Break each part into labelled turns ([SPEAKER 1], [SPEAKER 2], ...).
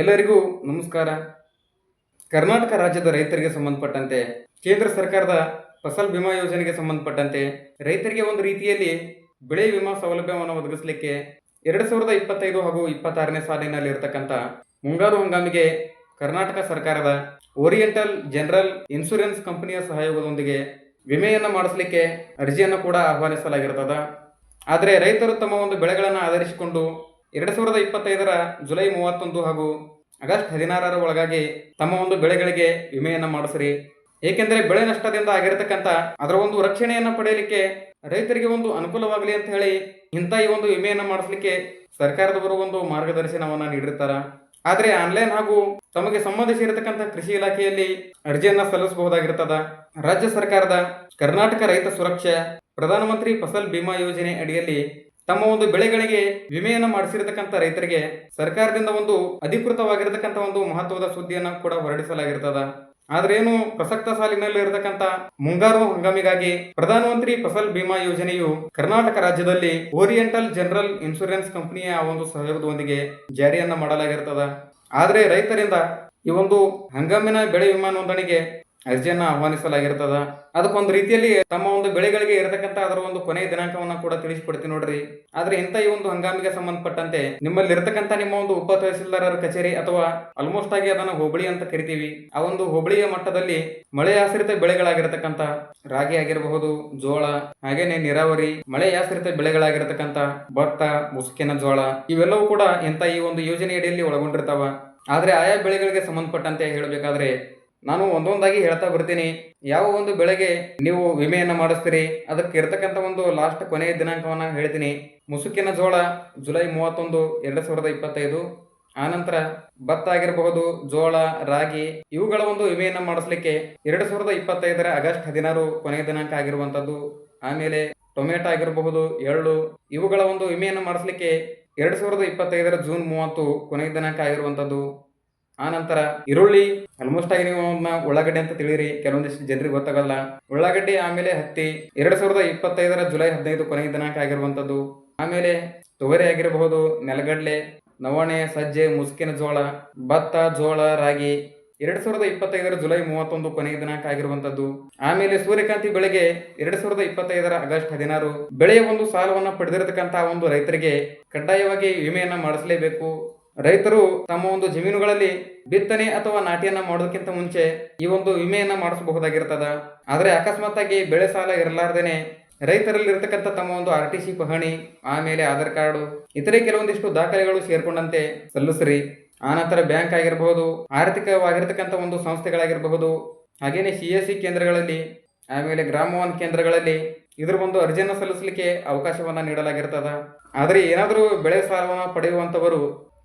[SPEAKER 1] ಎಲ್ಲರಿಗೂ ನಮಸ್ಕಾರ. ಕರ್ನಾಟಕ ರಾಜ್ಯದ ರೈತರಿಗೆ ಸಂಬಂಧಪಟ್ಟಂತೆ, ಕೇಂದ್ರ ಸರ್ಕಾರದ ಫಸಲ್ ಬಿಮಾ ಯೋಜನೆಗೆ ಸಂಬಂಧಪಟ್ಟಂತೆ ರೈತರಿಗೆ ಒಂದು ರೀತಿಯಲ್ಲಿ ಬೆಳೆ ವಿಮಾ ಸೌಲಭ್ಯವನ್ನು ಒದಗಿಸಲಿಕ್ಕೆ ಎರಡು ಸಾವಿರದ ಇಪ್ಪತ್ತೈದು ಹಾಗೂ ಇಪ್ಪತ್ತಾರನೇ ಸಾಲಿನಲ್ಲಿ ಇರತಕ್ಕಂಥ ಮುಂಗಾರು ಹಂಗಾಮಿಗೆ ಕರ್ನಾಟಕ ಸರ್ಕಾರದ ಓರಿಯೆಂಟಲ್ ಜನರಲ್ ಇನ್ಶೂರೆನ್ಸ್ ಕಂಪನಿಯ ಸಹಯೋಗದೊಂದಿಗೆ ವಿಮೆಯನ್ನು ಮಾಡಿಸಲಿಕ್ಕೆ ಅರ್ಜಿಯನ್ನು ಕೂಡ ಆಹ್ವಾನಿಸಲಾಗಿರ್ತದ. ಆದರೆ ರೈತರು ತಮ್ಮ ಒಂದು ಬೆಳೆಗಳನ್ನು ಆಧರಿಸಿಕೊಂಡು ಎರಡು ಸಾವಿರದ ಇಪ್ಪತ್ತೈದರ ಜುಲೈ ಮೂವತ್ತೊಂದು ಹಾಗೂ ಆಗಸ್ಟ್ ಹದಿನಾರರ ಒಳಗಾಗಿ ತಮ್ಮ ಒಂದು ಬೆಳೆಗಳಿಗೆ ವಿಮೆಯನ್ನು ಮಾಡಿಸ್ರಿ. ಏಕೆಂದರೆ ಬೆಳೆ ನಷ್ಟದಿಂದ ಆಗಿರತಕ್ಕಂಥ ಅದರ ಒಂದು ರಕ್ಷಣೆಯನ್ನು ಪಡೆಯಲಿಕ್ಕೆ ರೈತರಿಗೆ ಒಂದು ಅನುಕೂಲವಾಗಲಿ ಅಂತ ಹೇಳಿ ಇಂಥ ಈ ಒಂದು ವಿಮೆಯನ್ನು ಮಾಡಿಸ್ಲಿಕ್ಕೆ ಸರ್ಕಾರದವರು ಒಂದು ಮಾರ್ಗದರ್ಶನವನ್ನು ನೀಡಿರ್ತಾರ. ಆದರೆ ಆನ್ಲೈನ್ ಹಾಗೂ ತಮಗೆ ಸಂಬಂಧಿಸಿರತಕ್ಕಂಥ ಕೃಷಿ ಇಲಾಖೆಯಲ್ಲಿ ಅರ್ಜಿಯನ್ನು ಸಲ್ಲಿಸಬಹುದಾಗಿರ್ತದ. ರಾಜ್ಯ ಸರ್ಕಾರದ ಕರ್ನಾಟಕ ರೈತ ಸುರಕ್ಷಾ ಪ್ರಧಾನಮಂತ್ರಿ ಫಸಲ್ ಬಿಮಾ ಯೋಜನೆ ಅಡಿಯಲ್ಲಿ ತಮ್ಮ ಒಂದು ಬೆಳೆಗಳಿಗೆ ವಿಮೆಯನ್ನು ಮಾಡಿಸಿರತಕ್ಕಂಥ ರೈತರಿಗೆ ಸರ್ಕಾರದಿಂದ ಒಂದು ಅಧಿಕೃತವಾಗಿರತಕ್ಕಂಥ ಒಂದು ಮಹತ್ವದ ಸುದ್ದಿಯನ್ನು ಕೂಡ ಹೊರಡಿಸಲಾಗಿರ್ತದ. ಆದ್ರೇನು ಪ್ರಸಕ್ತ ಸಾಲಿನಲ್ಲಿ ಇರತಕ್ಕಂತ ಮುಂಗಾರು ಹಂಗಾಮಿಗಾಗಿ ಪ್ರಧಾನಮಂತ್ರಿ ಫಸಲ್ ಬಿಮಾ ಯೋಜನೆಯು ಕರ್ನಾಟಕ ರಾಜ್ಯದಲ್ಲಿ ಓರಿಯೆಂಟಲ್ ಜನರಲ್ ಇನ್ಶೂರೆನ್ಸ್ ಕಂಪನಿಯ ಒಂದು ಸಹಯೋಗದೊಂದಿಗೆ ಜಾರಿಯನ್ನ ಮಾಡಲಾಗಿರ್ತದ. ಆದರೆ ರೈತರಿಂದ ಈ ಒಂದು ಹಂಗಾಮಿನ ಬೆಳೆ ವಿಮಾ ನೋಂದಣಿಗೆ ಅರ್ಜಿಯನ್ನ ಆಹ್ವಾನಿಸಲಾಗಿರ್ತದ. ಅದಕ್ಕೊಂದು ರೀತಿಯಲ್ಲಿ ತಮ್ಮ ಒಂದು ಬೆಳೆಗಳಿಗೆ ಇರತಕ್ಕಂತ ಅದರ ಒಂದು ಕೊನೆಯ ದಿನಾಂಕವನ್ನ ಕೂಡ ತಿಳಿಸಿಕೊಡ್ತೀನಿ ನೋಡ್ರಿ. ಆದ್ರೆ ಇಂಥ ಈ ಒಂದು ಹಂಗಾಮಿಗೆ ಸಂಬಂಧಪಟ್ಟಂತೆ ನಿಮ್ಮಲ್ಲಿ ಇರತಕ್ಕಂತ ನಿಮ್ಮ ಒಂದು ಉಪ ತಹಸೀಲ್ದಾರರ ಕಚೇರಿ ಅಥವಾ ಆಲ್ಮೋಸ್ಟ್ ಆಗಿ ಅದನ್ನ ಹೋಬಳಿ ಅಂತ ಕರಿತೀವಿ. ಆ ಒಂದು ಹೋಬಳಿಯ ಮಟ್ಟದಲ್ಲಿ ಮಳೆ ಆಶ್ರಿತ ಬೆಳೆಗಳಾಗಿರತಕ್ಕಂತ ರಾಗಿ ಆಗಿರಬಹುದು, ಜೋಳ, ಹಾಗೇನೆ ನೀರಾವರಿ, ಮಳೆ ಆಶ್ರಿತ ಬೆಳೆಗಳಾಗಿರತಕ್ಕಂತ ಭತ್ತ, ಮುಸುಕಿನ ಜೋಳ ಇವೆಲ್ಲವೂ ಕೂಡ ಇಂಥ ಈ ಒಂದು ಯೋಜನೆ ಅಡಿಯಲ್ಲಿ ಒಳಗೊಂಡಿರ್ತಾವ. ಆದ್ರೆ ಆಯಾ ಬೆಳೆಗಳಿಗೆ ಸಂಬಂಧಪಟ್ಟಂತೆ ಹೇಳಬೇಕಾದ್ರೆ ನಾನು ಒಂದೊಂದಾಗಿ ಹೇಳ್ತಾ ಬರ್ತೀನಿ. ಯಾವ ಒಂದು ಬೆಳೆಗೆ ನೀವು ವಿಮೆಯನ್ನು ಮಾಡಿಸ್ತೀರಿ? ಅದಕ್ಕೆ ಇರತಕ್ಕಂಥ ಒಂದು ಲಾಸ್ಟ್ ಕೊನೆಯ ದಿನಾಂಕವನ್ನ ಹೇಳ್ತೀನಿ. ಮುಸುಕಿನ ಜೋಳ ಜುಲೈ ಮೂವತ್ತೊಂದು, ಎರಡು ಸಾವಿರದ ಇಪ್ಪತ್ತೈದು. ಆನಂತರ ಭತ್ತ ಆಗಿರಬಹುದು, ಜೋಳ, ರಾಗಿ, ಇವುಗಳ ಒಂದು ವಿಮೆಯನ್ನು ಮಾಡಿಸ್ಲಿಕ್ಕೆ ಎರಡು ಸಾವಿರದ ಇಪ್ಪತ್ತೈದರ ಆಗಸ್ಟ್ ಹದಿನಾರು ಕೊನೆಯ ದಿನಾಂಕ ಆಗಿರುವಂತದ್ದು ಆಮೇಲೆ ಟೊಮೆಟೊ ಆಗಿರಬಹುದು, ಎಳ್ಳು, ಇವುಗಳ ಒಂದು ವಿಮೆಯನ್ನು ಮಾಡಿಸ್ಲಿಕ್ಕೆ ಎರಡು ಸಾವಿರದ ಇಪ್ಪತ್ತೈದರ ಜೂನ್ ಮೂವತ್ತು ಕೊನೆಯ ದಿನಾಂಕ ಆಗಿರುವಂತದ್ದು ಆನಂತರ ಈರುಳ್ಳಿ ಆಲ್ಮೋಸ್ಟ್ ಆಗಿ ನೀವು ಉಳ್ಳಾಗಡ್ಡಿ ಅಂತ ತಿಳಿರಿ ಕೆಲವೊಂದಿಷ್ಟು ಜನರಿಗೆ ಗೊತ್ತಾಗಲ್ಲ. ಉಳ್ಳಾಗಡ್ಡಿ ಆಮೇಲೆ ಹತ್ತಿ, ಎರಡು ಸಾವಿರದ ಇಪ್ಪತ್ತೈದರ ಜುಲೈ ಹದಿನೈದು ಕೊನೆಯ ದಿನಾಂಕ ಆಗಿರುವಂಥದ್ದು. ಆಮೇಲೆ ತೊಗರಿ ಆಗಿರಬಹುದು, ನೆಲಗಡಲೆ, ನವಣೆ, ಸಜ್ಜೆ, ಮುಸುಕಿನ ಜೋಳ, ಭತ್ತ, ಜೋಳ, ರಾಗಿ, ಎರಡ್ ಸಾವಿರದ ಇಪ್ಪತ್ತೈದರ ಜುಲೈ ಮೂವತ್ತೊಂದು ಕೊನೆಯ ದಿನಾಂಕ ಆಗಿರುವಂತದ್ದು ಆಮೇಲೆ ಸೂರ್ಯಕಾಂತಿ ಬೆಳೆಗೆ ಎರಡು ಸಾವಿರದ ಇಪ್ಪತ್ತೈದರ ಆಗಸ್ಟ್ ಹದಿನಾರು. ಬೆಳೆಯ ಒಂದು ಸಾಲವನ್ನು ಪಡೆದಿರತಕ್ಕಂತಹ ಒಂದು ರೈತರಿಗೆ ಕಡ್ಡಾಯವಾಗಿ ವಿಮೆಯನ್ನ ಮಾಡಿಸಲೇಬೇಕು. ರೈತರು ತಮ್ಮ ಒಂದು ಜಮೀನುಗಳಲ್ಲಿ ಬಿತ್ತನೆ ಅಥವಾ ನಾಟಿಯನ್ನ ಮಾಡೋದಕ್ಕಿಂತ ಮುಂಚೆ ಈ ಒಂದು ವಿಮೆಯನ್ನ ಮಾಡಿಸಬಹುದಾಗಿರ್ತದ. ಆದ್ರೆ ಅಕಸ್ಮಾತ್ ಆಗಿ ಬೆಳೆ ಸಾಲ ಇರಲಾರ್ದೇನೆ ರೈತರಲ್ಲಿ ಇರತಕ್ಕಂಥ ತಮ್ಮ ಒಂದು ಆರ್ ಟಿ ಸಿ ಪಹಣಿ, ಆಮೇಲೆ ಆಧಾರ್ ಕಾರ್ಡು, ಇತರೆ ಕೆಲವೊಂದಿಷ್ಟು ದಾಖಲೆಗಳು ಸೇರ್ಕೊಂಡಂತೆ ಸಲ್ಲಿಸ್ರಿ. ಆನಂತರ ಬ್ಯಾಂಕ್ ಆಗಿರಬಹುದು, ಆರ್ಥಿಕವಾಗಿರ್ತಕ್ಕಂಥ ಒಂದು ಸಂಸ್ಥೆಗಳಾಗಿರಬಹುದು, ಹಾಗೇನೆ ಸಿ ಎಸ್ ಸಿ ಕೇಂದ್ರಗಳಲ್ಲಿ, ಆಮೇಲೆ ಗ್ರಾಮವನ್ ಕೇಂದ್ರಗಳಲ್ಲಿ ಇದ್ರ ಒಂದು ಅರ್ಜಿಯನ್ನು ಸಲ್ಲಿಸಲಿಕ್ಕೆ ಅವಕಾಶವನ್ನ ನೀಡಲಾಗಿರ್ತದ. ಆದರೆ ಏನಾದರೂ ಬೆಳೆ ಸಾಲವನ್ನು ಪಡೆಯುವಂತವರು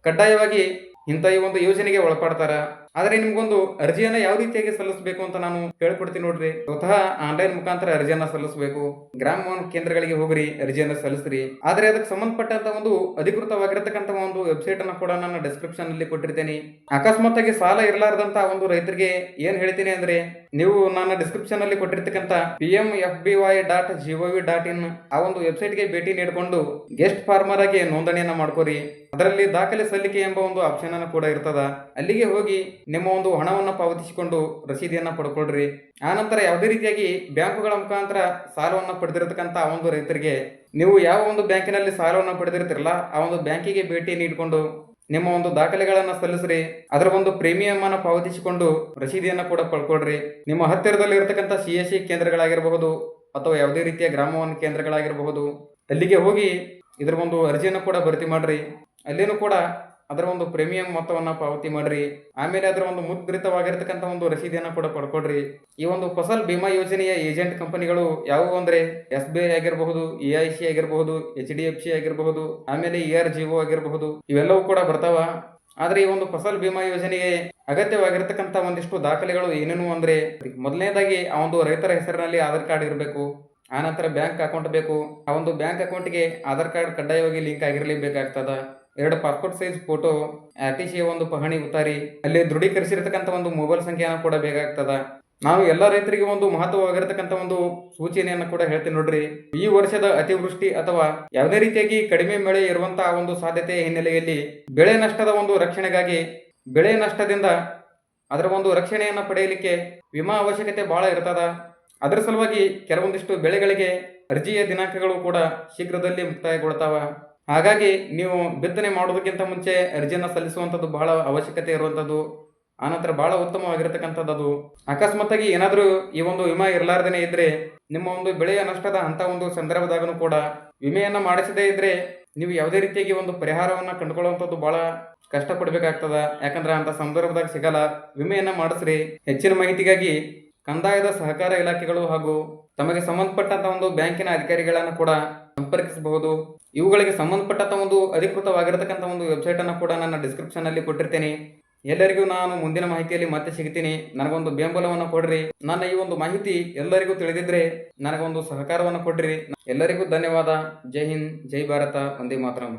[SPEAKER 1] ಕಡ್ಡಾಯವಾಗಿ ಇಂಥ ಈ ಒಂದು ಯೋಜನೆಗೆ ಒಳಪಡ್ತಾರ. ಆದರೆ ನಿಮ್ಗೊಂದು ಅರ್ಜಿಯನ್ನ ಯಾವ ರೀತಿಯಾಗಿ ಸಲ್ಲಿಸಬೇಕು ಅಂತ ನಾನು ಹೇಳ್ಕೊಡ್ತೀನಿ ನೋಡ್ರಿ. ಸ್ವತಃ ಆನ್ಲೈನ್ ಮುಖಾಂತರ ಅರ್ಜಿಯನ್ನ ಸಲ್ಲಿಸಬೇಕು. ಗ್ರಾಮ ಕೇಂದ್ರಗಳಿಗೆ ಹೋಗ್ರಿ, ಅರ್ಜಿಯನ್ನ ಸಲ್ಲಿಸ್ರಿ. ಆದ್ರೆ ಅದಕ್ಕೆ ಸಂಬಂಧಪಟ್ಟಂತ ಒಂದು ಅಧಿಕೃತವಾಗಿರತಕ್ಕಂತ ಒಂದು ವೆಬ್ಸೈಟ್ ಅನ್ನ ಕೂಡ ನಾನು ಡಿಸ್ಕ್ರಿಪ್ಷನ್ ಅಲ್ಲಿ ಕೊಟ್ಟಿರ್ತೇನೆ. ಅಕಸ್ಮಾತ್ ಆಗಿ ಸಾಲ ಇರಲಾರದಂತ ಒಂದು ರೈತರಿಗೆ ಏನ್ ಹೇಳ್ತೀನಿ ಅಂದ್ರೆ, ನೀವು ನಾನು ಡಿಸ್ಕ್ರಿಪ್ಷನ್ ಅಲ್ಲಿ ಕೊಟ್ಟಿರ್ತಕ್ಕಂತ P M F B Y dot gov dot in ಆ ಒಂದು ವೆಬ್ಸೈಟ್ಗೆ ಭೇಟಿ ನೀಡಿಕೊಂಡು ಗೆಸ್ಟ್ ಫಾರ್ಮರ್ ಆಗಿ ನೋಂದಣಿಯನ್ನ ಮಾಡ್ಕೋರಿ. ಅದರಲ್ಲಿ ದಾಖಲೆ ಸಲ್ಲಿಕೆ ಎಂಬ ಒಂದು ಆಪ್ಷನ್ ಅನ್ನು ಕೂಡ ಇರ್ತದ. ಅಲ್ಲಿಗೆ ಹೋಗಿ ನಿಮ್ಮ ಒಂದು ಹಣವನ್ನು ಪಾವತಿಸಿಕೊಂಡು ರಸೀದಿಯನ್ನು ಪಡ್ಕೊಳ್ರಿ. ಆನಂತರ ಯಾವುದೇ ರೀತಿಯಾಗಿ ಬ್ಯಾಂಕುಗಳ ಮುಖಾಂತರ ಸಾಲವನ್ನು ಪಡೆದಿರತಕ್ಕಂಥ ಆ ಒಂದು ರೈತರಿಗೆ ನೀವು ಯಾವ ಒಂದು ಬ್ಯಾಂಕಿನಲ್ಲಿ ಸಾಲವನ್ನು ಪಡೆದಿರ್ತಿರಲ್ಲ, ಆ ಒಂದು ಬ್ಯಾಂಕಿಗೆ ಭೇಟಿ ನೀಡಿಕೊಂಡು ನಿಮ್ಮ ಒಂದು ದಾಖಲೆಗಳನ್ನು ಸಲ್ಲಿಸ್ರಿ. ಅದರ ಒಂದು ಪ್ರೀಮಿಯಂ ಅನ್ನು ಪಾವತಿಸಿಕೊಂಡು ರಸೀದಿಯನ್ನು ಕೂಡ ಪಡ್ಕೊಳ್ರಿ. ನಿಮ್ಮ ಹತ್ತಿರದಲ್ಲಿ ಇರತಕ್ಕಂಥ ಸಿ ಎಸ್ ಸಿ ಕೇಂದ್ರಗಳಾಗಿರಬಹುದು ಅಥವಾ ಯಾವುದೇ ರೀತಿಯ ಗ್ರಾಮವನ್ನು ಕೇಂದ್ರಗಳಾಗಿರಬಹುದು, ಅಲ್ಲಿಗೆ ಹೋಗಿ ಇದರ ಒಂದು ಅರ್ಜಿಯನ್ನು ಕೂಡ ಭರ್ತಿ ಮಾಡ್ರಿ. ಅಲ್ಲಿನೂ ಕೂಡ ಅದರ ಒಂದು ಪ್ರೀಮಿಯಂ ಮೊತ್ತವನ್ನು ಪಾವತಿ ಮಾಡ್ರಿ. ಆಮೇಲೆ ಅದರ ಒಂದು ಮುದ್ರಿತವಾಗಿರ್ತಕ್ಕಂಥ ಒಂದು ರಸೀದಿಯನ್ನು ಕೂಡ ಪಡ್ಕೊಡ್ರಿ. ಈ ಒಂದು ಫಸಲ್ ಬಿಮಾ ಯೋಜನೆಯ ಏಜೆಂಟ್ ಕಂಪನಿಗಳು ಯಾವುವು ಅಂದರೆ ಎಸ್ ಬಿ ಐ ಆಗಿರಬಹುದು ಇ ಐ ಸಿ ಆಗಿರಬಹುದು, ಎಚ್ ಡಿ ಎಫ್ ಸಿ ಆಗಿರಬಹುದು, ಆಮೇಲೆ ಇ ಆರ್ ಜಿ ಒ ಆಗಿರಬಹುದು, ಇವೆಲ್ಲವೂ ಕೂಡ ಬರ್ತಾವ. ಆದರೆ ಈ ಒಂದು ಫಸಲ್ ಬಿಮಾ ಯೋಜನೆಗೆ ಅಗತ್ಯವಾಗಿರ್ತಕ್ಕಂಥ ಒಂದಿಷ್ಟು ದಾಖಲೆಗಳು ಏನೇನು ಅಂದರೆ ಮೊದಲನೇದಾಗಿ ಆ ಒಂದು ರೈತರ ಹೆಸರಿನಲ್ಲಿ ಆಧಾರ್ ಕಾರ್ಡ್ ಇರಬೇಕು ಆನಂತರ ಬ್ಯಾಂಕ್ ಅಕೌಂಟ್ ಬೇಕು, ಆ ಒಂದು ಬ್ಯಾಂಕ್ ಅಕೌಂಟ್ಗೆ ಆಧಾರ್ ಕಾರ್ಡ್ ಕಡ್ಡಾಯವಾಗಿ ಲಿಂಕ್ ಆಗಿರಲೇಬೇಕಾಗ್ತದ ಎರಡು passport size photo R T C ಒಂದು ಪಹಣಿ ಉತ್ತಾರಿ ಅಲ್ಲಿ ದೃಢೀಕರಿಸಿರ್ತಕ್ಕಂಥ ಒಂದು ಮೊಬೈಲ್ ಸಂಖ್ಯೆಯನ್ನು ಕೂಡ ಬೇಕಾಗ್ತದ. ನಾವು ಎಲ್ಲ ರೈತರಿಗೆ ಒಂದು ಮಹತ್ವವಾಗಿರತಕ್ಕಂಥ ಒಂದು ಸೂಚನೆಯನ್ನು ಕೂಡ ಹೇಳ್ತೀನಿ ನೋಡ್ರಿ. ಈ ವರ್ಷದ ಅತಿವೃಷ್ಟಿ ಅಥವಾ ಯಾವುದೇ ರೀತಿಯಾಗಿ ಕಡಿಮೆ ಮಳೆ ಇರುವಂತಹ ಒಂದು ಸಾಧ್ಯತೆ ಹಿನ್ನೆಲೆಯಲ್ಲಿ ಬೆಳೆ ನಷ್ಟದ ಒಂದು ರಕ್ಷಣೆಗಾಗಿ, ಬೆಳೆ ನಷ್ಟದಿಂದ ಅದರ ಒಂದು ರಕ್ಷಣೆಯನ್ನು ಪಡೆಯಲಿಕ್ಕೆ ವಿಮಾ ಅವಶ್ಯಕತೆ ಬಹಳ ಇರ್ತದ. ಅದರ ಸಲುವಾಗಿ ಕೆಲವೊಂದಿಷ್ಟು ಬೆಳೆಗಳಿಗೆ ಅರ್ಜಿಯ ದಿನಾಂಕಗಳು ಕೂಡ ಶೀಘ್ರದಲ್ಲಿ ಮುಕ್ತಾಯಗೊಳ್ತಾವ. ಹಾಗಾಗಿ ನೀವು ಬಿತ್ತನೆ ಮಾಡೋದಕ್ಕಿಂತ ಮುಂಚೆ ಅರ್ಜಿಯನ್ನು ಸಲ್ಲಿಸುವಂಥದ್ದು ಬಹಳ ಅವಶ್ಯಕತೆ ಇರುವಂಥದ್ದು ಆನಂತರ ಬಹಳ ಉತ್ತಮವಾಗಿರತಕ್ಕಂಥದ್ದು ಅದು ಅಕಸ್ಮಾತ್ತಾಗಿ ಏನಾದರೂ ಈ ಒಂದು ವಿಮಾ ಇರಲಾರ್ದೇ ಇದ್ರೆ, ನಿಮ್ಮ ಒಂದು ಬೆಳೆಯ ನಷ್ಟದ ಅಂತ ಒಂದು ಸಂದರ್ಭದಾಗನು ಕೂಡ ವಿಮೆಯನ್ನು ಮಾಡಿಸದೇ ಇದ್ರೆ ನೀವು ಯಾವುದೇ ರೀತಿಯಾಗಿ ಒಂದು ಪರಿಹಾರವನ್ನ ಕಂಡುಕೊಳ್ಳುವಂಥದ್ದು ಬಹಳ ಕಷ್ಟಪಡಬೇಕಾಗ್ತದ. ಯಾಕಂದ್ರೆ ಅಂತ ಸಂದರ್ಭದಾಗ ಸಿಗಲ್ಲ. ವಿಮೆಯನ್ನು ಮಾಡಿಸ್ರಿ. ಹೆಚ್ಚಿನ ಮಾಹಿತಿಗಾಗಿ ಕಂದಾಯದ ಸಹಕಾರ ಇಲಾಖೆಗಳು ಹಾಗೂ ತಮಗೆ ಸಂಬಂಧಪಟ್ಟಂತ ಒಂದು ಬ್ಯಾಂಕಿನ ಅಧಿಕಾರಿಗಳನ್ನು ಕೂಡ ಸಂಪರ್ಕಿಸಬಹುದು. ಇವುಗಳಿಗೆ ಸಂಬಂಧಪಟ್ಟಂಥ ಒಂದು ಅಧಿಕೃತವಾಗಿರತಕ್ಕಂಥ ಒಂದು ವೆಬ್ಸೈಟ್ ಅನ್ನು ಕೂಡ ನನ್ನ ಡಿಸ್ಕ್ರಿಪ್ಷನ್ ಅಲ್ಲಿ ಕೊಟ್ಟಿರ್ತೇನೆ. ಎಲ್ಲರಿಗೂ ನಾನು ಮುಂದಿನ ಮಾಹಿತಿಯಲ್ಲಿ ಮತ್ತೆ ಸಿಗ್ತೀನಿ. ನನಗೊಂದು ಬೆಂಬಲವನ್ನು ಕೊಡ್ರಿ. ನನ್ನ ಈ ಒಂದು ಮಾಹಿತಿ ಎಲ್ಲರಿಗೂ ತಿಳಿದಿದ್ರೆ ನನಗೊಂದು ಸಹಕಾರವನ್ನು ಕೊಡ್ರಿ. ಎಲ್ಲರಿಗೂ ಧನ್ಯವಾದ. ಜೈ ಹಿಂದ್, ಜೈ ಭಾರತ ಒಂದೇ ಮಾತರಂ.